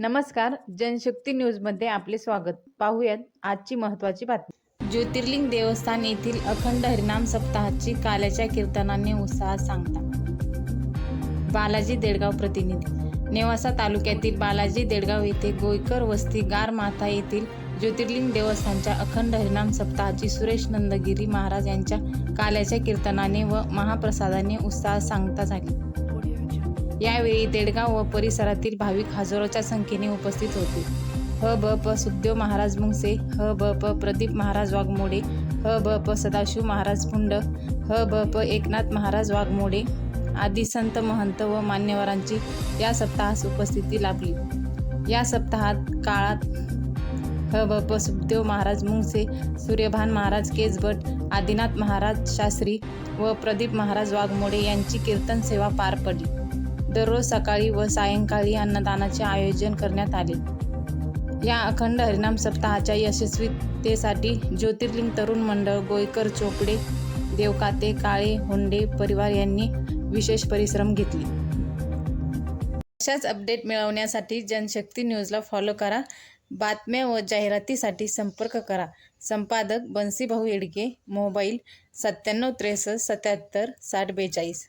नमस्कार जनशक्ती न्यूजमध्ये आपले स्वागत. पाहूयात आजची महत्त्वाची बातमी. ज्योतिर्लिंग देवस्थान येथील अखंड हरिनाम सप्ताहाची काल्याच्या कीर्तनाने उत्साहात सांगता. बालाजी देडगाव प्रतिनिधी. नेवासा तालुक्यातील बालाजी देडगाव येथे गोयकर वस्ती गार माथा येथील ज्योतिर्लिंग देवस्थानच्या अखंड हरिनाम सप्ताहाची सुरेश नंदगिरी महाराज यांच्या काल्याच्या कीर्तनाने व महाप्रसादाने उत्साहात सांगता झाली. यावेळी देडगाव व परिसरातील भाविक हजारोच्या संख्येने उपस्थित होते. ह ब प सुखदेव महाराज मुंगसे ह ब प प्रदीप महाराज वाघमोडे ह ब प सदाशिव महाराज पुंड ह ब प एकनाथ महाराज वाघमोडे आदी संत महंत व मान्यवरांची या सप्ताहास उपस्थिती लाभली. या सप्ताहात काळात ह ब प सुखदेव महाराज मुंगसे सूर्यभान महाराज केजभट आदिनाथ महाराज शास्त्री व प्रदीप महाराज वाघमोडे यांची कीर्तन सेवा पार पडली. दररोज सकाळी व सायंकाळी अन्नदानाचे आयोजन करण्यात आले. या अखंड हरिनाम सप्ताहाच्या यशस्वीतेसाठी ज्योतिर्लिंग तरुण मंडळ गोयकर चोपडे देवकाते काळे होंडे परिवार यांनी विशेष परिश्रम घेतले. अशाच अपडेट मिळवण्यासाठी जनशक्ती न्यूजला फॉलो करा. बातम्या व जाहिरातीसाठी संपर्क करा. संपादक बन्सीभाऊ येडगे मोबाईल सत्त्याण्णव त्रेसष्ट सत्याहत्तर साठ बेचाळीस.